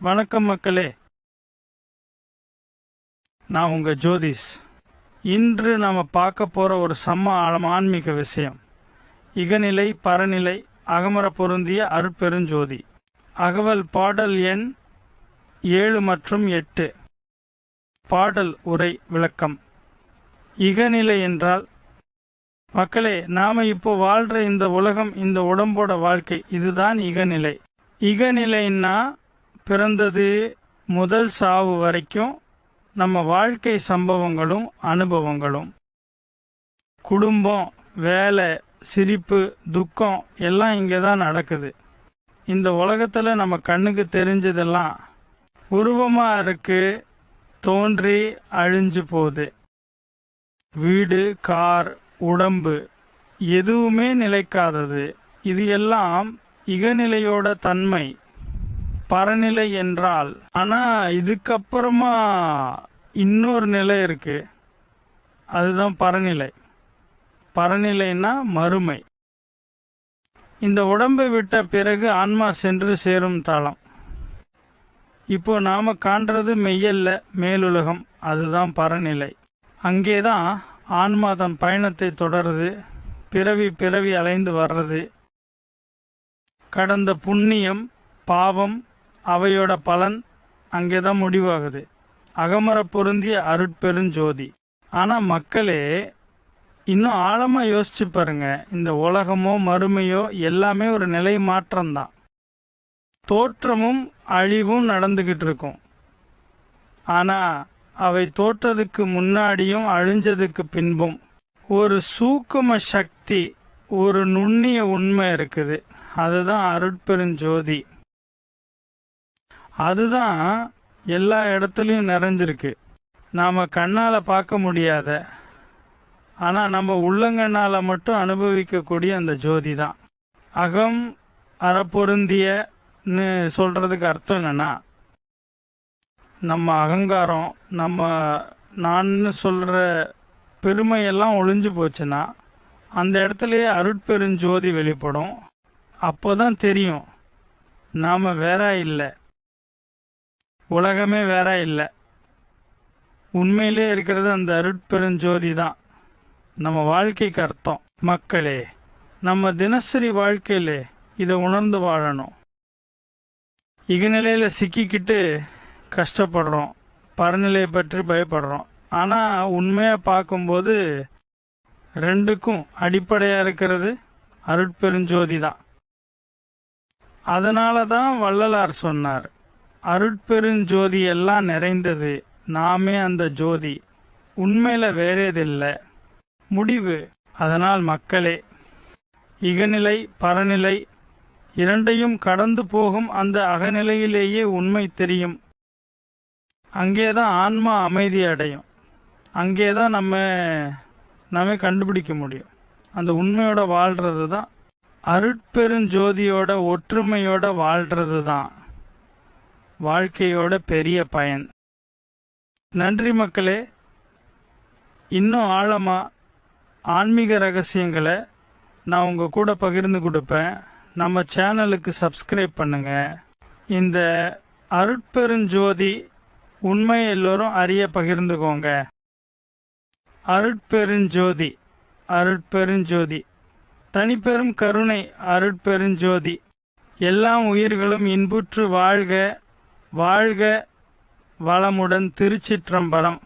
வணக்கம் மக்களே. நான் உங்க ஜோதிஷ். இன்று நாம பார்க்க போற ஒரு செம்ம ஆழம் ஆன்மீக விஷயம். இகநிலை பரநிலை அகமர பொருந்திய அருட்பெருஞ்சோதி. அகவல் பாடல் எண் ஏழு மற்றும் எட்டு. பாடல் உரை விளக்கம். இகநிலை என்றால் மக்களே நாம இப்போ வாழ்ற இந்த உலகம் இந்த உடம்போட வாழ்க்கை இதுதான் இகநிலை. இகநிலைன்னா பிறந்தது முதல் சாவு வரைக்கும் நம்ம வாழ்க்கை சம்பவங்களும் அனுபவங்களும். குடும்பம் வேலை சிரிப்பு துக்கம் எல்லாம் இங்கே தான் நடக்குது. இந்த உலகத்தில் நம்ம கண்ணுக்கு தெரிஞ்சதெல்லாம் உருவமாக இருக்கு தோன்றி அழிஞ்சு போகுது. வீடு கார் உடம்பு எதுவுமே நிலைக்காதது. இது எல்லாம் இகநிலையோட தன்மை. பரநிலை என்றால் ஆனா இதுக்கப்புறமா இன்னொரு நிலை இருக்கு. அதுதான் பரநிலை. பரநிலைன்னா மறுமை. இந்த உடம்பை விட்ட பிறகு ஆன்மா சென்று சேரும் தளம். இப்போ நாம காண்றது மெய்யல்ல மேலுலகம். அதுதான் பரநிலை. அங்கேதான் ஆன்மா தன் பயணத்தை தொடருது. பிறவி பிறவி அலைந்து வர்றது. கடந்த புண்ணியம் பாவம் அவையோட பலன் அங்கேதான் முடிவாகுது. அகமர பொருந்திய அருட்பெருஞ்சோதி. ஆனா மக்களே இன்னும் ஆழமா யோசிச்சு பாருங்க. இந்த உலகமோ மறுமையோ எல்லாமே ஒரு நிலை மாற்றம்தான். தோற்றமும் அழிவும் நடந்துகிட்டு இருக்கும். ஆனா அவை தோற்றதுக்கு முன்னாடியும் அழிஞ்சதுக்கு பின்பும் ஒரு சூக்கும சக்தி ஒரு நுண்ணிய உண்மை இருக்குது. அதுதான் அருட்பெருஞ்சோதி. அதுதான் எல்லா இடத்துலையும் நிறைஞ்சிருக்கு. நாம் கண்ணால் பார்க்க முடியாத ஆனால் நம்ம உள்ளங்கண்ணால் மட்டும் அனுபவிக்கக்கூடிய அந்த ஜோதி தான் அகம் அறப்பொருந்தியன்னு சொல்கிறதுக்கு அர்த்தம் என்னென்னா நம்ம அகங்காரம் நம்ம நான்னு சொல்கிற பெருமையெல்லாம் ஒளிஞ்சு போச்சுன்னா அந்த இடத்துலையே அருட்பெருஞ்சோதி வெளிப்படும். அப்போ தான் தெரியும். நாம் வேற இல்லை. உலகமே வேற இல்லை. உண்மையிலே இருக்கிறது அந்த அருட்பெருஞ்சோதி தான். நம்ம வாழ்க்கைக்கு அர்த்தம். மக்களே நம்ம தினசரி வாழ்க்கையிலே இதை உணர்ந்து வாழணும். இகநிலையில சிக்கிக்கிட்டு கஷ்டப்படுறோம். பரநிலையை பற்றி பயப்படுறோம். ஆனா உண்மையா பார்க்கும்போது ரெண்டுக்கும் அடிப்படையா இருக்கிறது அருட்பெருஞ்சோதி தான். அதனால தான் வள்ளலார் சொன்னார். அருட்பெருஞ்சோதி எல்லாம் நிறைந்தது. நாமே அந்த ஜோதி. உண்மையில வேறேதில்லை. முடிவு. அதனால் மக்களே இகநிலை பரநிலை இரண்டையும் கடந்து போகும் அந்த அகநிலையிலேயே உண்மை தெரியும். அங்கேதான் ஆன்மா அமைதி அடையும். அங்கேதான் நம்ம நம்ம கண்டுபிடிக்க முடியும். அந்த உண்மையோட வாழ்றது தான் அருட்பெருஞ்சோதியோட ஒற்றுமையோட வாழ்றது தான் வாழ்க்கையோட பெரிய பயன். நன்றி மக்களே. இன்னும் ஆழமா ஆன்மீக ரகசியங்களை நான் உங்க கூட பகிர்ந்து கொடுப்பேன். நம்ம சேனலுக்கு சப்ஸ்கிரைப் பண்ணுங்க. இந்த அருட்பெருஞ்சோதி உண்மை எல்லோரும் அறிய பகிர்ந்துக்கோங்க. அருட்பெருஞ்சோதி அருட்பெருஞ்சோதி. தனிப்பெரும் கருணை அருட்பெருஞ்சோதி. எல்லாம் உயிர்களும் இன்புற்று வாழ்க. வாழ்க வளமுடன் திருச்சிற்றம்பலம்.